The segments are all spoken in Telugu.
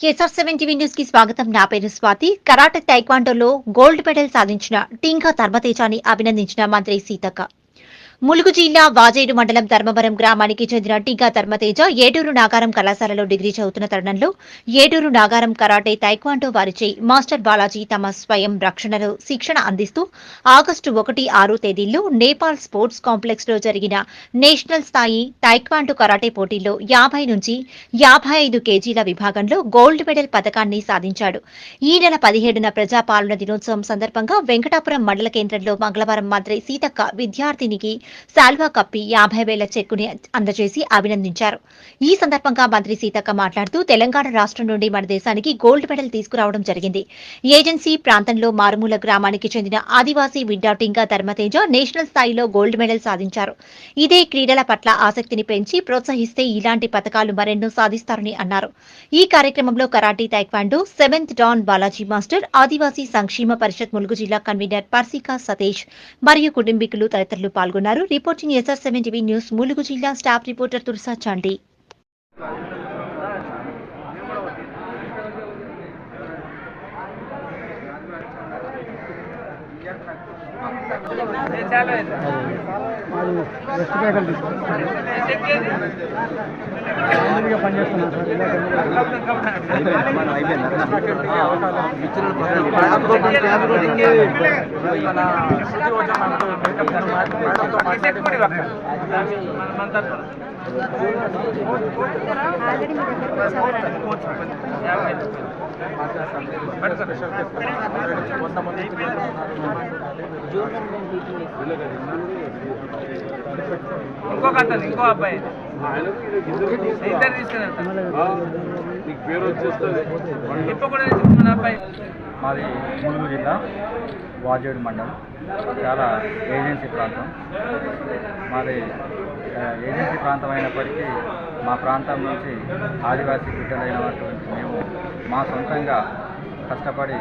ఎస్ఆర్ సెవెన్ టీవీ న్యూస్కి స్వాగతం. నా పేరు స్వాతి. కరాటే టైక్వాండోలో గోల్డ్ మెడల్ సాధించిన టింకా ధర్మతేజాని అభినందించిన మంత్రి సీతక్క. ములుగు జిల్లా వాజేడు మండలం ధర్మవరం గ్రామానికి చెందిన టీకా ధర్మతేజ ఏటూరు నాగారం కళాశాలలో డిగ్రీ చదువుతున్న తరుణంలో ఏటూరు నాగారం కరాటే తైక్వాంటో వారిచే మాస్టర్ బాలాజీ తమ స్వయం రక్షణలో శిక్షణ అందిస్తూ ఆగస్టు ఒకటి ఆరు తేదీల్లో నేపాల్ స్పోర్ట్స్ కాంప్లెక్స్లో జరిగిన నేషనల్ స్థాయి తైక్వాంటో కరాటే పోటీల్లో యాభై నుంచి యాభై ఐదు కేజీల విభాగంలో గోల్డ్ మెడల్ పథకాన్ని సాధించాడు. ఈ నెల పదిహేడున ప్రజాపాలన దినోత్సవం సందర్భంగా వెంకటాపురం మండల కేంద్రంలో మంగళవారం మంత్రి సీతక్క విద్యార్థినికి శాల్వా కప్పి యాభై వేల చెక్కుని అందజేసి అభినందించారు. ఈ సందర్భంగా మంత్రి సీతక్క మాట్లాడుతూ తెలంగాణ రాష్ట్రం నుండి మన దేశానికి గోల్డ్ మెడల్ తీసుకురావడం జరిగింది. ఏజెన్సీ ప్రాంతంలో మారుమూల గ్రామానికి చెందిన ఆదివాసీ విడ్డాటింగా ధర్మతేజ నేషనల్ స్థాయిలో గోల్డ్ మెడల్ సాధించారు. ఇదే క్రీడల పట్ల ఆసక్తిని పెంచి ప్రోత్సహిస్తే ఇలాంటి పథకాలు మరెన్నో సాధిస్తారని అన్నారు. ఈ కార్యక్రమంలో karate taekwondo seventh dan Balaji master ఆదివాసీ సంక్షేమ పరిషత్ ములుగు జిల్లా కన్వీనర్ పర్సికా సతీష్ మరియు కుటుంబీకులు తదితరులు పాల్గొన్నారు. Reporting SR seven TV news Mulugu జిల్లా staff reporter Tursa Chandi. West పేకల్ district పనిచేస్తున్నాను సార్ ఇలా ఇంకొక అతను ఇంకో అబ్బాయి. ఇద్దరు తీసుకెళ్తారు పేరు వచ్చేస్తుంది కూడా తీసుకున్న అబ్బాయి. మాది ములుగు జిల్లా వాజేడు మండలం. చాలా ఏజెన్సీ ప్రాంతం. మాది ఏజెన్సీ ప్రాంతం అయినప్పటికీ మా ప్రాంతం నుంచి ఆదివాసీ బిడ్డలైనటువంటి మేము మా సొంతంగా కష్టపడి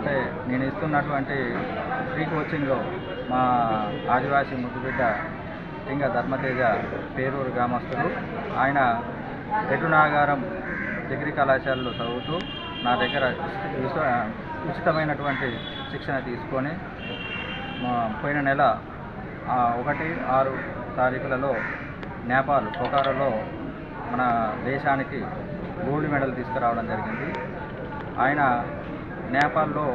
అంటే నేను ఇస్తున్నటువంటి ఫ్రీ కోచింగ్లో మా ఆదివాసీ ముద్దుబిడ్డ లింగ ధర్మతేజ పేరూరు గ్రామస్తులు. ఆయన ఎటునాగారం డిగ్రీ కళాశాలలో చదువుతూ నా దగ్గర ఉచితమైనటువంటి శిక్షణ తీసుకొని మా పోయిన నెల ఒకటి ఆరు తారీఖులలో నేపాల్ పొకారోలో మన దేశానికి గోల్డ్ మెడల్ తీసుకురావడం జరిగింది. ఆయన నేపాల్లో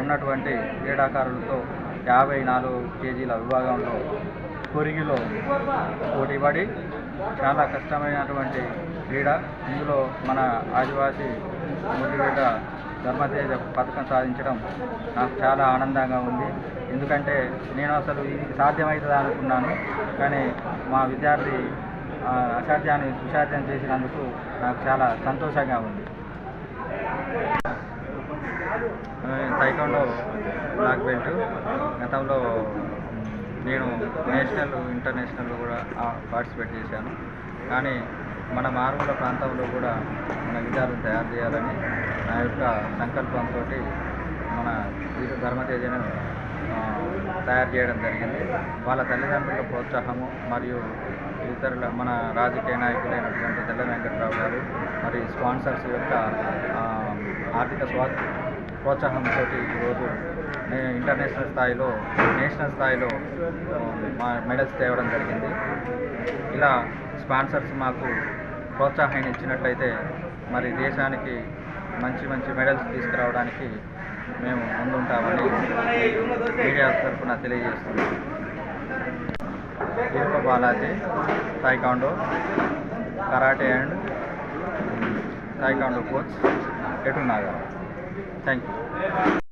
ఉన్నటువంటి క్రీడాకారులతో యాభై నాలుగు కేజీల విభాగంలో కొరిగిలో పోటీపడి చాలా కష్టమైనటువంటి క్రీడ. ఇందులో మన ఆదివాసీ ముద్దుబిడ్డ ధర్మతేజ పథకం సాధించడం నాకు చాలా ఆనందంగా ఉంది. ఎందుకంటే నేను అసలు ఇది సాధ్యమవుతుందా అనుకున్నాను. కానీ మా విద్యార్థి అసాధ్యాన్ని సుసాధ్యం చేసినందుకు నాకు చాలా సంతోషంగా ఉంది. Taekwondo black belt. గతంలో నేను నేషనల్ ఇంటర్నేషనల్లో కూడా పార్టిసిపేట్ చేశాను. కానీ మన మారుమూల ప్రాంతంలో కూడా మన విధాలను తయారు చేయాలని నా యొక్క సంకల్పంతో మన వీరు ధర్మతేజను తయారు చేయడం జరిగింది. వాళ్ళ తల్లిదండ్రుల ప్రోత్సాహము మరియు ఇతరుల మన రాజకీయ నాయకులైనటువంటి తెల్ల వెంకట్రావు గారు మరియు స్పాన్సర్స్ యొక్క ఆర్థిక స్వా ప్రోత్సాహంతో ఈరోజు నేను ఇంటర్నేషనల్ స్థాయిలో నేషనల్ స్థాయిలో మా మెడల్స్ తేవడం జరిగింది. ఇలా స్పాన్సర్స్ మాకు ప్రోత్సాహాన్ని ఇచ్చినట్లయితే మరి దేశానికి మంచి మంచి మెడల్స్ తీసుకురావడానికి మేము ముందుంటామని మీడియా తరఫున తెలియజేస్తున్నాం. ఇరుప Balaji taekwondo karate and taekwondo coach ఎటున్నాగా thank you.